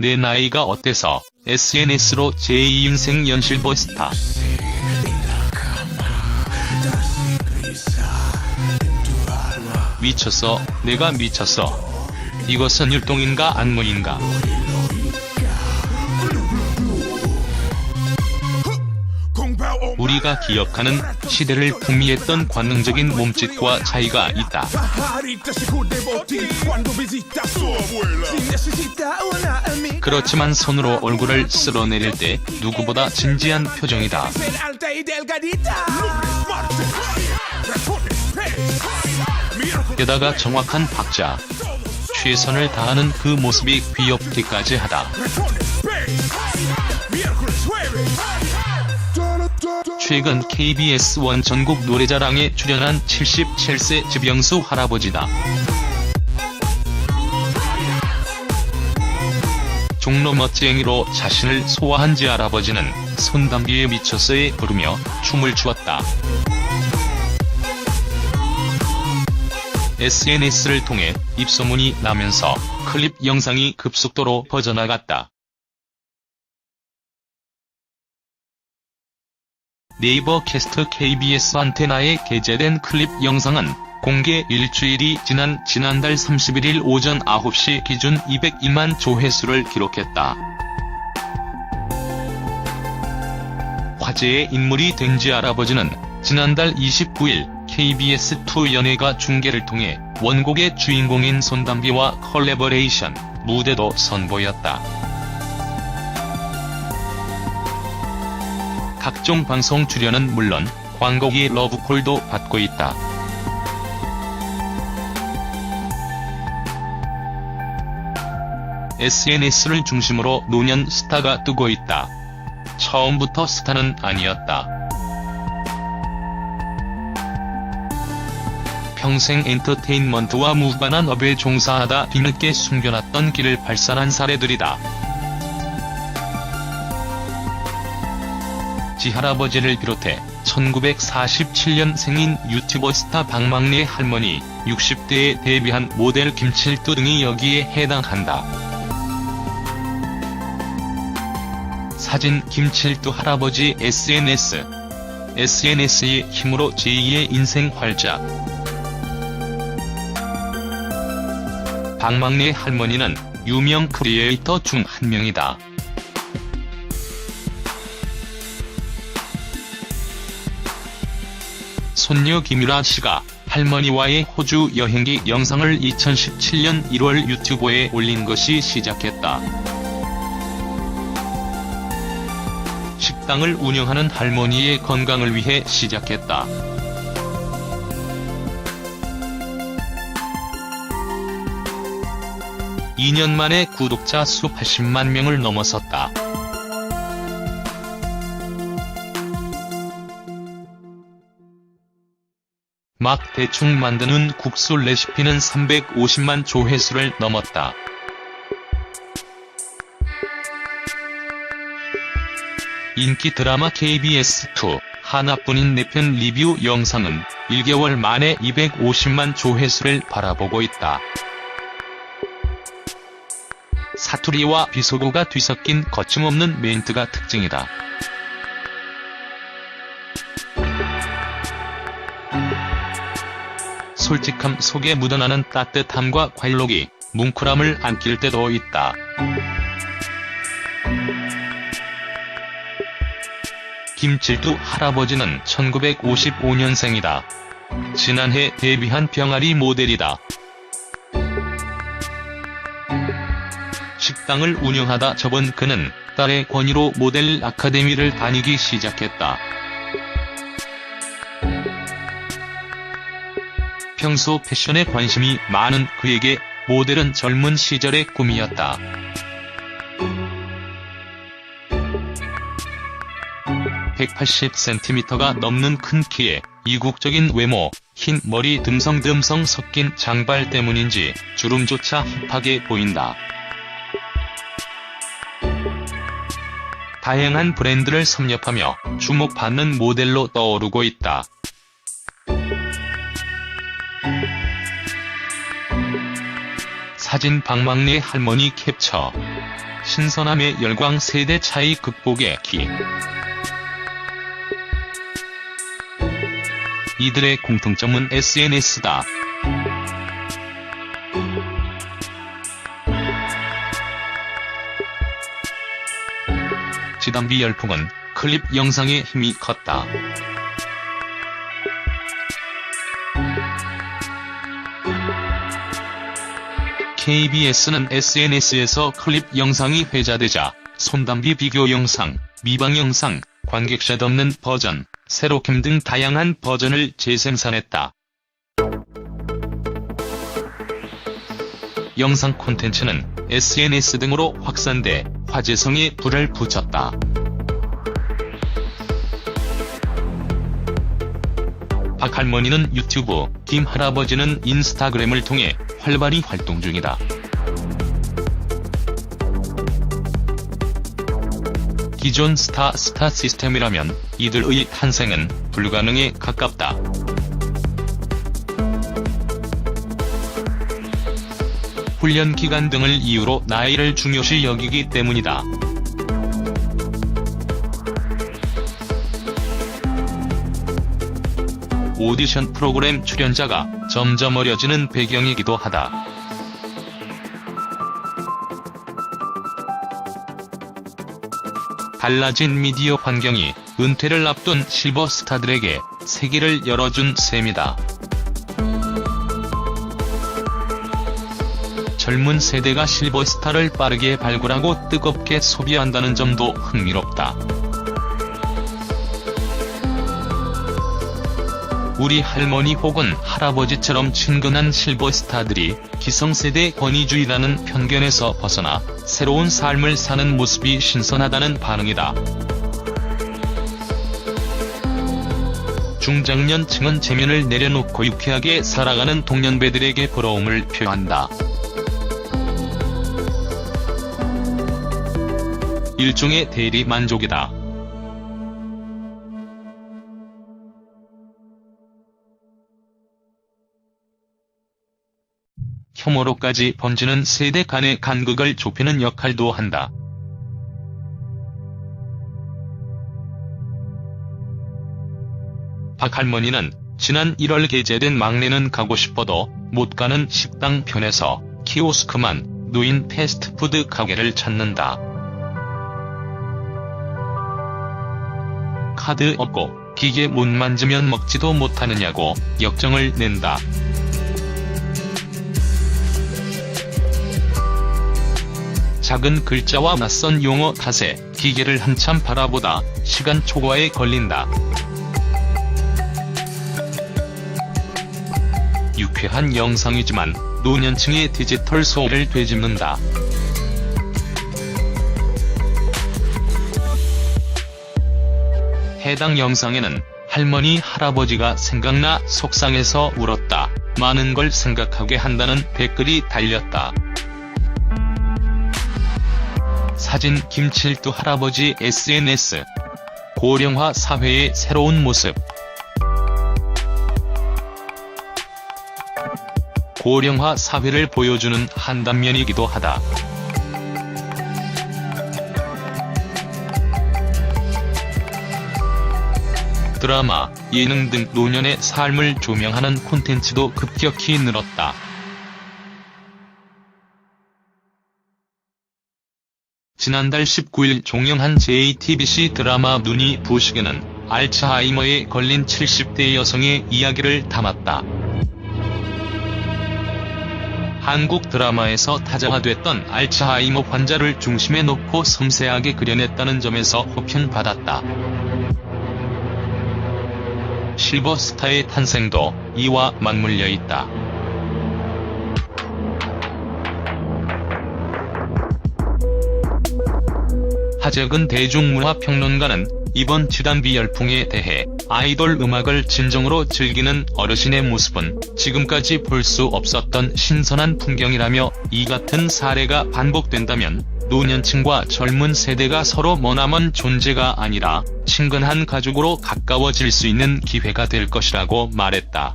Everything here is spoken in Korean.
내 나이가 어때서 SNS로 제2인생 연실버 스타. 미쳤어, 내가 미쳤어. 이것은 율동인가 안무인가. 우리가 기억하는 시대를 풍미했던 관능적인 몸짓과 차이가 있다. 그렇지만 손으로 얼굴을 쓸어내릴 때 누구보다 진지한 표정이다. 게다가 정확한 박자, 최선을 다하는 그 모습이 귀엽기까지 하다. 최근 KBS 원 전국 노래자랑에 출연한 77세 지병수 할아버지다. 종로 멋쟁이로 자신을 소화한 지 할아버지는 손담비에 미쳤어에 부르며 춤을 추었다. SNS를 통해 입소문이 나면서 클립 영상이 급속도로 퍼져나갔다. 네이버 캐스트 KBS 안테나에 게재된 클립 영상은 공개 일주일이 지난 지난달 31일 오전 9시 기준 202만 조회수를 기록했다. 화제의 인물이 된지 할아버지는 지난달 29일 KBS2 연예가 중계를 통해 원곡의 주인공인 손담비와 컬래버레이션 무대도 선보였다. 각종 방송 출연은 물론 광고기의 러브콜도 받고 있다. SNS를 중심으로 노년 스타가 뜨고 있다. 처음부터 스타는 아니었다. 평생 엔터테인먼트와 무관한 업에 종사하다 뒤늦게 숨겨놨던 길을 발산한 사례들이다. 지할아버지를 비롯해 1947년 생인 유튜버 스타 박막내 할머니, 60대에 데뷔한 모델 김칠두 등이 여기에 해당한다. 사진 김칠두 할아버지 SNS SNS의 힘으로 제2의 인생 활짝 박막내 할머니는 유명 크리에이터 중 한 명이다. 손녀 김유라 씨가 할머니와의 호주 여행기 영상을 2017년 1월 유튜브에 올린 것이 시작했다. 식당을 운영하는 할머니의 건강을 위해 시작했다. (2년) 만에 구독자 수 80만 명을 넘어섰다. 막 대충 만드는 국수 레시피는 350만 조회수를 넘었다. 인기 드라마 KBS2 하나뿐인 내편 리뷰 영상은 1개월 만에 250만 조회수를 바라보고 있다. 사투리와 비속어가 뒤섞인 거침없는 멘트가 특징이다. 솔직함 속에 묻어나는 따뜻함과 관록이 뭉클함을 안길 때도 있다. 김칠두 할아버지는 1955년생이다. 지난해 데뷔한 병아리 모델이다. 식당을 운영하다 접은 그는 딸의 권유로 모델 아카데미를 다니기 시작했다. 평소 패션에 관심이 많은 그에게 모델은 젊은 시절의 꿈이었다. (180cm가) 넘는 큰 키에 이국적인 외모, 흰 머리 듬성듬성 섞인 장발 때문인지 주름조차 힙하게 보인다. 다양한 브랜드를 섭렵하며 주목받는 모델로 떠오르고 있다. 사진 박막내 할머니 캡처 신선함의 열광 세대 차이 극복의 기. 이들의 공통점은 SNS다. 지단비 열풍은 클립 영상의 힘이 컸다. KBS는 SNS에서 클립 영상이 회자되자 손담비 비교 영상, 미방 영상, 관객샷 없는 버전, 세로캠 등 다양한 버전을 재생산했다. 영상 콘텐츠는 SNS 등으로 확산돼 화제성에 불을 붙였다. 박할머니는 유튜브, 김 할아버지는 인스타그램을 통해 활발히 활동 중이다. 기존 스타 스타 시스템이라면 이들의 탄생은 불가능에 가깝다. 훈련 기간 등을 이유로 나이를 중요시 여기기 때문이다. 오디션 프로그램 출연자가 점점 어려지는 배경이기도 하다. 달라진 미디어 환경이 은퇴를 앞둔 실버 스타들에게 세계를 열어준 셈이다. 젊은 세대가 실버 스타를 빠르게 발굴하고 뜨겁게 소비한다는 점도 흥미롭다. 우리 할머니 혹은 할아버지처럼 친근한 실버 스타들이 기성세대 권위주의라는 편견에서 벗어나 새로운 삶을 사는 모습이 신선하다는 반응이다. 중장년층은 체면을 내려놓고 유쾌하게 살아가는 동년배들에게 부러움을 표한다. 일종의 대리 만족이다. 혐오로까지 번지는 세대 간의 간극을 좁히는 역할도 한다. 박 할머니는 지난 1월 게재된 막내는 가고 싶어도 못 가는 식당 편에서 키오스크만 누인 패스트푸드 가게를 찾는다. 카드 없고 기계 못 만지면 먹지도 못하느냐고 역정을 낸다. 작은 글자와 낯선 용어 탓에 기계를 한참 바라보다 시간 초과에 걸린다. 유쾌한 영상이지만 노년층의 디지털 소를 되짚는다. 해당 영상에는 할머니 할아버지가 생각나 속상해서 울었다. 많은 걸 생각하게 한다는 댓글이 달렸다. 사진 김칠두 할아버지 SNS 고령화 사회의 새로운 모습 고령화 사회를 보여주는 한 단면이기도 하다. 드라마, 예능 등 노년의 삶을 조명하는 콘텐츠도 급격히 늘었다. 지난달 19일 종영한 JTBC 드라마 눈이 부시게는 알츠하이머에 걸린 70대 여성의 이야기를 담았다. 한국 드라마에서 타자화됐던 알츠하이머 환자를 중심에 놓고 섬세하게 그려냈다는 점에서 호평받았다. 실버스타의 탄생도 이와 맞물려 있다. 하재근 대중문화평론가는 이번 지단비 열풍에 대해 아이돌 음악을 진정으로 즐기는 어르신의 모습은 지금까지 볼 수 없었던 신선한 풍경이라며 이 같은 사례가 반복된다면 노년층과 젊은 세대가 서로 머나먼 존재가 아니라 친근한 가족으로 가까워질 수 있는 기회가 될 것이라고 말했다.